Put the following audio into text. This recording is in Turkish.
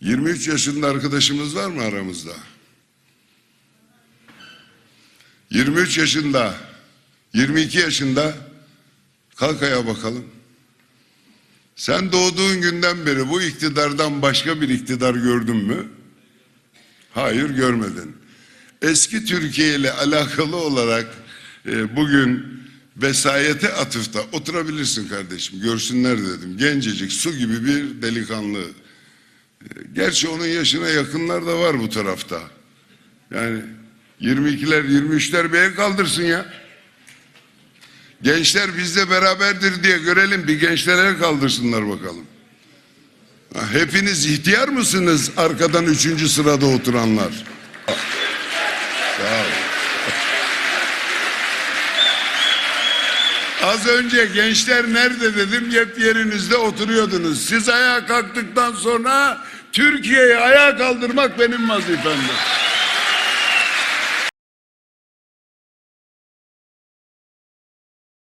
23 yaşında arkadaşımız var mı aramızda? 23 yaşında, 22 yaşında kalk ayağa bakalım. Sen doğduğun günden beri bu iktidardan başka bir iktidar gördün mü? Hayır görmedin. Eski Türkiye ile alakalı olarak e, bugün vesayete atıfta oturabilirsin kardeşim. Görsünler dedim. Gencecik su gibi bir delikanlı. Gerçi onun yaşına yakınlar da var bu tarafta. Yani 22'ler 23'ler bir el kaldırsın ya. Gençler bizle beraberdir diye görelim bir gençler el kaldırsınlar bakalım. Hepiniz ihtiyar mısınız arkadan üçüncü sırada oturanlar? Sağ ol. Az önce gençler nerede dedim hep yerinizde oturuyordunuz. Siz ayağa kalktıktan sonra Türkiye'yi ayağa kaldırmak benim vazifemdir.